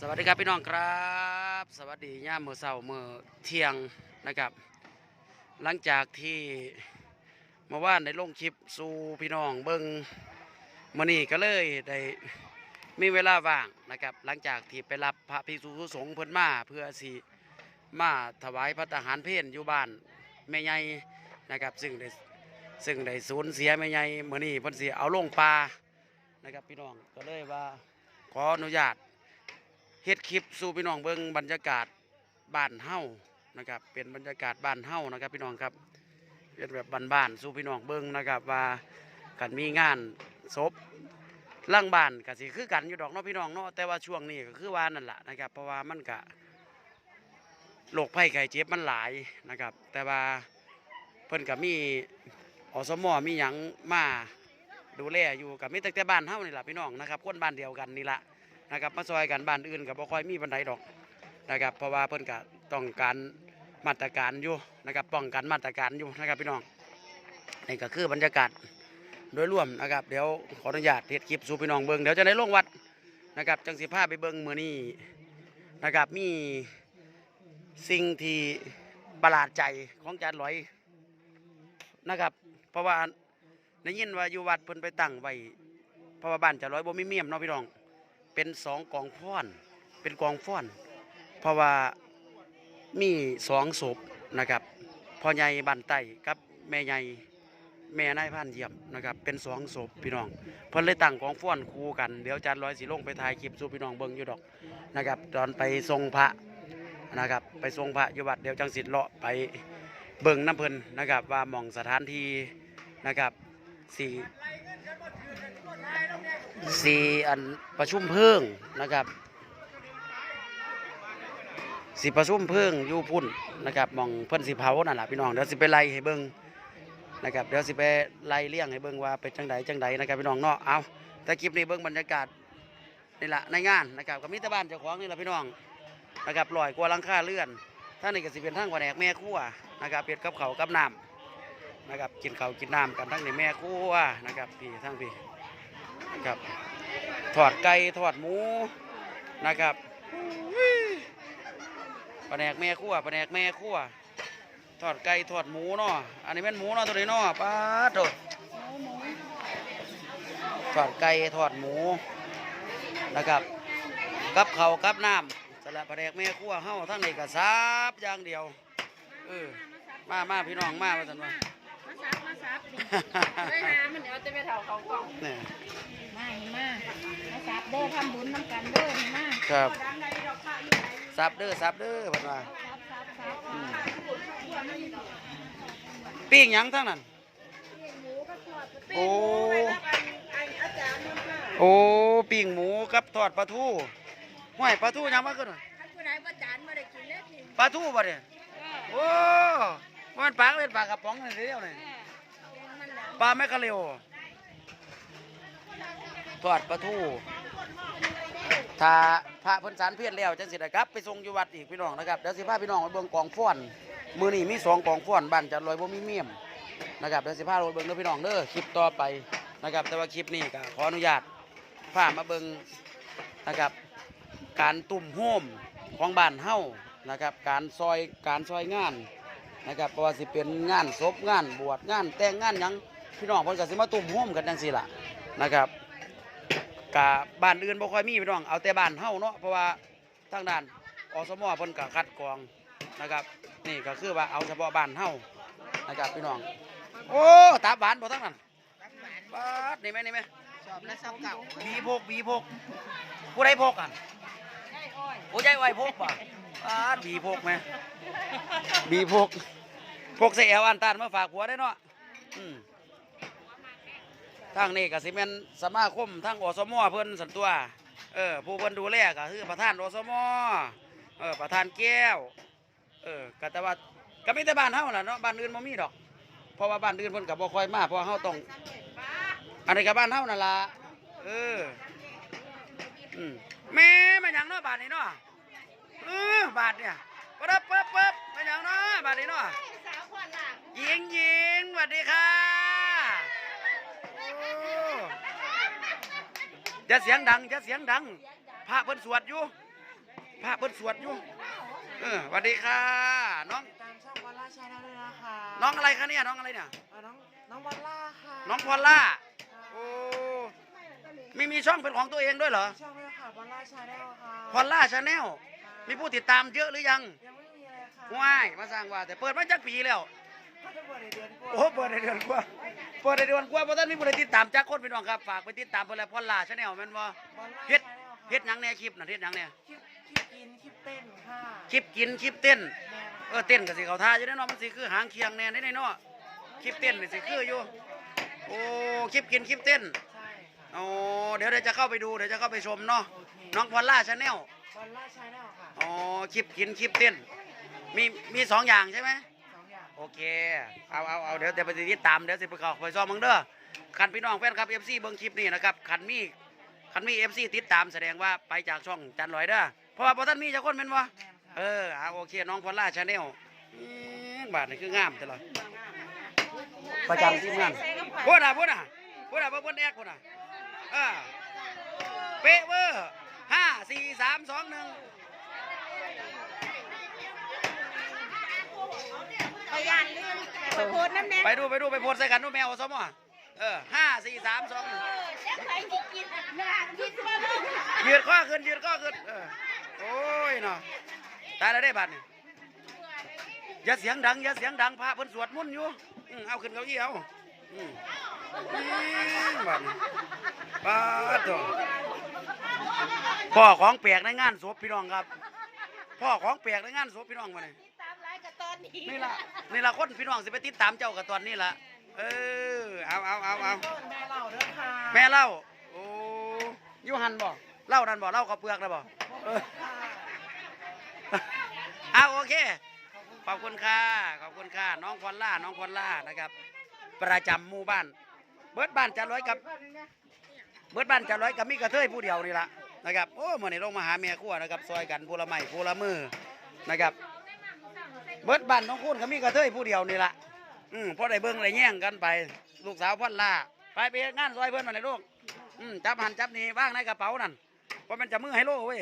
สวัสดีครับพี่น้องครับ สวัสดีย่ามมือเสาร์มือเที่ยงนะครับ หลังจากที่มาว่านได้ลงคลิปสู่พี่น้องเบิงมื่อนี้ก็เลยได้มีเวลาว่างนะครับ หลังจากที่ไปรับพระภิกษุสงฆ์เพิ่นมาเพื่อสิมาถวายพระทหารเพลอยู่บ้านแม่ใหญ่นะครับ ซึ่งได้ซึ่งได้สูญเสียแม่ใหญ่มื่อนี้เพิ่นสิเอาลงปลานะครับพี่น้องก็เลยว่าขออนุญาต เฮ็ดคลิปสู่พี่น้องเบิ่งบรรยากาศบ้านเฮานะครับ เป็นบรรยากาศบ้านเฮานะครับ พี่น้องครับเป็นแบบบ้านๆสู่พี่น้องเบิ่งนะครับ ว่ากันมีงานศพล่างบ้านก็สิคือกันอยู่ดอกเนาะพี่น้องเนาะแต่ว่าช่วงนี้ก็คือว่านั่นแหละนะครับ เพราะว่ามันก็โรคภัยไข้เจ็บมันหลายนะครับ แต่ว่าเพิ่นก็มีอสมมีหยังมาดูแลอยู่กับมีตั้งแต่บ้านเฮานี่แหละพี่น้องนะครับคนบ้านเดียวกันนี่ละ นะครับมาซอยกันบ้านอื่นกับบ่ค่อยมีบันไดดอกนะครับเพราะว่าเพิ่นก็ต้องการมาตรการอยู่นะครับป้องกันมาตรการอยู่นะครับพี่น้องนี่ก็คือบรรยากาศโดยรวมนะครับ เดี๋ยวขออนุญาตเฮ็ดคลิปสู่พี่น้องเบิ่งเดี๋ยวจะได้ลงวัดนะครับจังสิพาไปเบิ่งมื้อนี้นะครับมีสิ่งที่ประหลาดใจของจานลอยนะครับ เพราะว่าได้ยินว่าอยู่วัดเพิ่นไปตั้งไว้เพราะว่าบ้านจานลอยบ่มีเมียมเนาะพี่น้อง เป็นสองกองฟ้อน เป็นกองฟ้อน เพราะว่ามีสองศพนะครับพ่อใหญ่บ้านไต้กับแม่ใหญ่แม่นายพันเยี่ยมนะครับเป็นสองศพพี่น้องเพิ่นเลยตั้งกองฟ้อนคู่กันเดี๋ยวจานร้อยสีลงไปถ่ายคลิปสู่พี่น้องเบิ่งอยู่ดอกนะครับตอนไปทรงพระนะครับไปทรงพระอยู่วัดเดี๋ยวจังสิทธิ์เลาะไปเบิ่งน้ำเพิ่นนะครับว่ามองสถานที่นะครับสี่ สี่อันประชุมเพิ่งนะครับสิประชุมเพิ่งอยู่พุ่นนะครับมองเพิ่นสิเผานั่นแหละพี่น้องเดี๋ยวสิไปไล่ให้เบิ่งนะครับเดี๋ยวสิไปไล่เลี้ยงให้เบิ่งว่าเป็นจังใดจังใดนะครับพี่น้องเนาะเอาแต่คลิปนี้เบิ่งบรรยากาศนี่แหละในงานนะครับก็มีแต่บ้านเจ้าของนี่แหละพี่น้องนะครับลอยกว่าหลังค่าเลื่อนท่างนี้ก็สิเป็นทางแผนกแม่ครัวนะครับเปียดกับเขากับน้ำนะครับกินเขากินน้ำกันทั้งในแม่ครัวนะครับพี่ทั้งพี่ ครับทอดไก่ทอดหมูนะครับปลาแหนกแม่ครัวปลาแหนกแม่ครัวทอดไก่ทอดหมูเนาะอันนี้เป็นหมูเนาะตัวนี้เนาะป้าดโดดทอดไก่ทอดหมูนะครับกับเขากับน้ำสลับปลาแหนกแม่ครัวเฮาทั้งนี้ก็ซับอย่างเดียวเออมามาพี่น้องมาว่าสันว่า บมาซับดิไปหามันเดี๋ยวจะไปเถาเขากล่องเนี่ยมาเห็นมามาซับเด้อทำบุญน้ำกันเด้อเห็นมาครับดังใดดอกผ้าอยู่ไหนซับเด้อซับเด้อเพิ่นว่าซับซับซับอืมทั่วมันปิ้งหยังทั้งนั้นหมูก็ทอดโอ้ไปรับอันอันอาจารย์นั่นค่ะโอ้ปิ้งหมูกับทอดปลาทูห้วยปลาทูยังมาขึ้นวะถ้าผู้ใดอาจารย์มาได้กินเล็กนี่ปลาทูบ่เนี่ยเออโอ้มันปลาเป็นปลากระป๋องนี่เดียวนี่เออมันแหละ ปลาแมคคาเรลทอดปลาทูถ้าพระพนสารเพียรแล้วจังสิได้กลับ ไปส่งอยู่วัดอีกพี่น้องนะครับเดี๋ยวสิพาพี่น้องไปเบิ่งกองฟ้อน มือนี้มีสองกองฟ้อนบ้านจัดลอยบ่มีเมี่ยมนะครับเดี๋ยวสิพาไปเบิ่งเด้อพี่น้องเด้อคลิปต่อไปนะครับ แต่ว่าคลิปนี้ก็ขออนุญาตพามาเบิ่งนะครับ การตุ่มโฮมของบ้านเฮานะครับ การซอยการซอยงานนะครับเพราะว่าสิเป็นงานศพงานบวชงานแต่งงานยัง พี่น้องเพิ่นก็สิมาตุ่มโฮมกันจังซี่ล่ะนะครับกะบ้านอื่นบ่ค่อยมีพี่น้องเอาแต่บ้านเฮาเนาะเพราะว่าทางด้านอสมเพิ่นก็คัดกรองนะครับ นี่ก็คือว่าเอาเฉพาะบ้านเฮานะครับพี่น้องโอ้ตาบานบ่ทั้งนั้นบาดนี่แม่นี่แม่ชอบและซับเก่าบีพกบีพกผู้ใดพกอะใช่อ้อยโอ้ยายไว้พกป่ะอ่าบีพกไหมบีพกพกใส่แอวอันตันมาฝากผัวได้เนาะอืม ทางนี้ก็สิแม่นสมาคมทางอสมเพิ่นสันตัวเออผู้เพิ่นดูแลก็คือประธานอสมเออประธานแก้วเออก็แต่ว่าก็มีแต่บ้านเฮาล่ะเนาะบ้านอื่นบ่มีดอกเพราะว่าบ้านอื่นเพิ่นก็บ่ค่อยมาเพราะว่าเฮาต้องอันนี้ก็บ้านเฮานั่นล่ะเอออืมแม่มาหยังเนาะบาทนี้เนาะเออบาทเนี่ยปั๊บปั๊บปั๊บมาหยังเนาะบาทนี้เนาะสาวคนหลังหญิงหญิงสวัสดีค่ะโอ้ อย่าเสียงดังอย่าเสียงดังพระเพิ่นสวดอยู่พระเพิ่นสวดอยู่เออสวัสดีค่ะ น้องตามช่องวอลล่าชาแนลด้วยนะคะน้องอะไรคะเนี่ยน้องอะไรเนี่ยเอ่อน้องน้องวอลล่าค่ะน้องพอลล่าค่ะโอ้มีมีช่องเป็นของตัวเองด้วยเหรอช่องด้วยค่ะวอลล่าชาแนลค่ะพอลล่าชาแนลค่ะมีผู้ติดตามเยอะหรือยังยังไม่มีเลยค่ะว้ายมาสร้างว่าแต่เปิดมาจักปีแล้ว ก็จะเปิดในเดือนกว่าโอ้เปิดในเดือนกว่าเปิดในเดือนกว่าเพราะท่านมีผู้ใดติดตามจักคนพี่น้องครับฝากไปติดตามเพิ่นแล้วพอลล่าชาแนลแม่นบ่วอลล่าเฮ็ดชาแนลค่ะเฮ็ดหยังแน่คลิปน่ะเฮ็ดหยังแน่คลิปคลิปกินคลิปเต้นค่ะคลิปกินคลิปเต้นแม่เออเต้นก็สิเขาท่าอยู่แน่เนอนมันสิคือหางเคียงแน่ในเนาะคลิปเต้นนี่สิคืออยู่โอ้คลิปกินคลิปเต้นใช่ค่ะโอ้เดี๋ยวเดี๋ยวจะเข้าไปดูเดี๋ยวจะเข้าไปชมเนาะโอเคน้องพอลล่าชาแนลวอลล่าชาแนลค่ะอ๋อคลิปกินคลิปเต้นมีมีสองอย่างใช่ไหมสองอย่าง โอเค เอาเอาเอาเดี๋ยวเดี๋ยวไปติดตามเดี๋ยวสิไปเข้าไปซ้อมมึงเด้อคันพี่น้องแฟนครับเอฟซีเบิ้งคลิปนี้นะครับคันมีคันมีเอฟซีติดตามแสดงว่าไปจากช่องจันลอยเด้อเพราะว่าพอท่านมีเจ้าคนเป็นวะแม่นค่ะเออเอาโอเคน้องพอลล่าชาแนลบาทนี่คืองามตลอดประจำทีมงานพูดอะพูดอะพูดอะเพิ่นแอกพูดอะเออเป๊ะเวอร์ห้าสี่สามสองหนึ่ง ไปยานลื่นไปโพดน้ำแน่ไปดูไปดูไปโพสใส่กันดูแมวสมอเออห้าสี่สามสองเสียไปกินกินนานที่สุดยืดข้อขึ้นยืดข้อขึ้นเออโอ้ยเนาะตายแล้วได้บัตรนี่อย่าเสียงดังอย่าเสียงดังพระเพิ่นสวดมนต์อยู่เอาขึ้นเก้าอี้เอาบัตรป้าดโถพ่อของแปลกในงานศพพี่น้องครับ พ่อของแปลกในงานศพพี่น้องมาเนี่ย อนนี้นี่ล่ะนี่ล่ะคนพี่น้องสิไปติดตามเจ้ากับตอนนี้ล่ะเออเอาเอาเอาเอาต้นแม่เล่าเด้อค่ะแม่เล่าโอ้อยูหันบ่เล่านั่นบ่เล่ากับเปลือกนะบ่เออค่ะเอาโอเคขอบคุณค่ะขอบคุณค่ะน้องพอลล่าน้องพอลล่านะครับ ประจำหมู่บ้าน เบิดบ้านจะร้อยกับ เบิดบ้านจะร้อยกับมีกระเทยผู้เดียวนี่ล่ะนะครับโอ้มื่อนี้ลงมาหาแม่ครัวนะครับซอยกันผู้ละไม้ผู้ละมือนะครับ เบิดบ้านน้องคุณก็มีกระเทยผู้เดียวนี่ละอืมพอได้เบิ่งได้แย่งกันไป ลูกสาวพ่อลล่าไปไปเฮ็ดงานซอยเพิ่นมาเลยลูกอืมจับหันจับนี่ว่างในกระเป๋านั่นเพราะมันจะมือให้โลเว้ย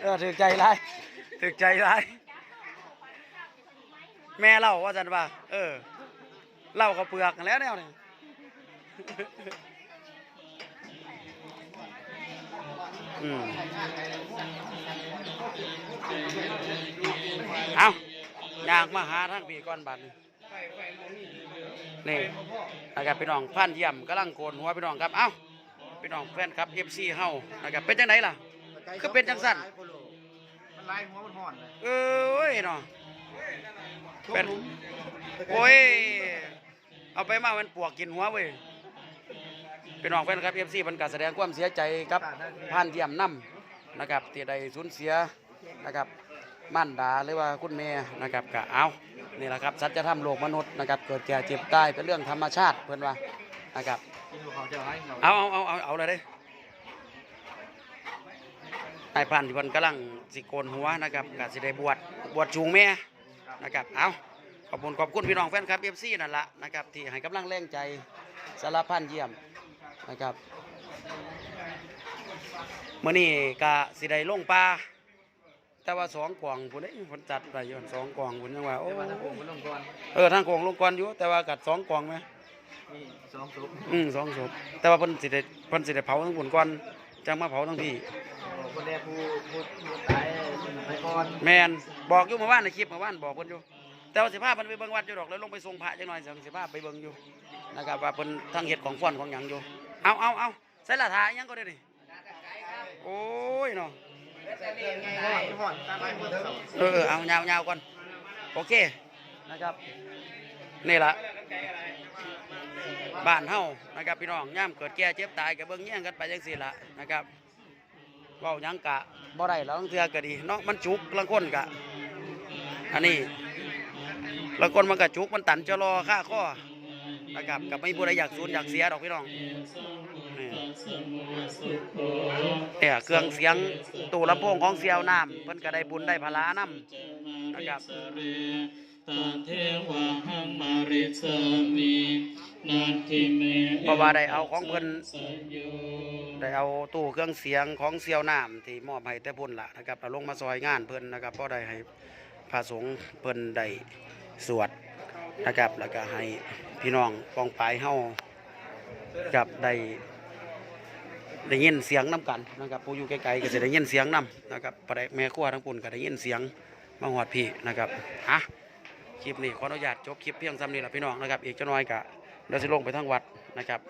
เออถึกใจไรถึกใจไรแม่เล่าว่าจันว่า เออเล่ากับเปลือกแล้วแนวนี่อืม เอาอยากมาหาทั้งปีก่อนบัดนี้นี่นะครับพี่น้องพันเยี่ยมกำลังโกนหัวพี่น้องครับ เอ้าพี่น้องแฟนครับเอฟซีเฮานะครับเป็นจังไดล่ะ คือเป็นจังสั่นมันลายหัวมันห่อนเลยเอ้ยเนาะเป็นโอ้ยเอาไปมามันปวกกินหัวเว้ยพี่น้องแฟนครับเอฟซีมันก็แสดงความเสียใจกับพันเยี่ยมน้ำนะครับที่ได้สูญเสีย นะครับม่านดาหรือว่าคุณแม่นะครับก็เอานี่แหละครับสัจธรรมโลกมนุษย์นะครับเกิดแก่เจ็บตายเป็นเรื่องธรรมชาติเพื่อนว่านะครับกินลูกเขาจะให้เราเอาเอาเอาเอาเอาเลยเด้ไอ้พันที่เพิ่นกำลังสิโกนหัวนะครับก็สิได้บวชบวชจูงแม่นะครับเอาขอบคุณขอบคุณพี่น้องแฟนคลับเอฟซีนั่นละนะครับที่ให้กำลังแรงใจสารพันเยี่ยมนะครับมื้อนี้ก็สิได้ลงป่า แต่ว่าสองกล่องพุ่นเด้เพิ่นจัดได้อยู่สองกล่องพุ่นยังว่าโอ้เดี๋ยวมาทางผมมันลงก่อนเออทางกล่องลงก่อนอยู่แต่ว่ากัดสองกล่องไหมนี่สองสุกอืมสองศพแต่ว่าเพิ่นสิได้เพิ่นสิได้เผาทั้งบุญก่อนจังมาเผาทั้งพี่คนแรกผู้ผู้ผู้ตายไปก่อนแม่นบอกอยู่เมื่อวานในคลิปเมื่อวานบอกเพิ่นอยู่แต่ว่าสิพาเพิ่นไปเบิ่งวัดอยู่ดอกแล้วลงไปส่งพระจังหน่อยสิสิพาไปเบิ่งอยู่นะครับว่าเพิ่นทั้งเฮ็ดของฟ้อนของหยังอยู่เอาเอาเอาใส่ละทาอิหยังก็ได้นี่โอ้ยเนาะ ห่อนตามไปหมดเออเออเอายาวยาวก่อนโอเคนะครับนี่ละบ้านเฮานะครับพี่น้องย่ามเกิดแก่เจ็บตายก็เบิ่งแย่งกันไปจังซี่ละนะครับเว้ายังกะบ่ได้แล้วเทื่อก็ดีเนาะมันจุกลางคนกะอันนี้ลางคนมันก็จุกมันตันจะรอค่าข้อนะครับกับไม่ผู้ใดอยากสูญอยากเสียดอกพี่น้อง นี่เนี่ยเครื่องเสียงตู้ลำโพงของเสียวน้ำเพิ่นก็ได้บุญได้พลาน้ำนะครับตเทววังมาริสามินาทิเมเพราะว่าได้เอาของเพิ่นได้เอาตู้เครื่องเสียงของเซียวน้ำที่มอบให้แต่พุ่นละนะครับเอาลงมาซอยงานเพิ่นนะครับเพราะได้ให้พระสงฆ์เพิ่นได้สวดนะครับ แล้วก็ให้พี่น้องปองปายเฮากับได้ ได้ยินเสียงน้กันนะครับผู้อยู่ไกลๆก็จะได้ยินเสียงนํนะครับปได้แม่คั่วทั้งปุ่นก็ได้ยินเสียงมาหอดพี่นะครับฮะคลิปนี้ขออนุญาตจบคลิปเพียงซ้ำนี้ละพี่น้องนะครับอีกจะน้อยกะเดี๋ยวสิลงไปทั้งวัดนะครับ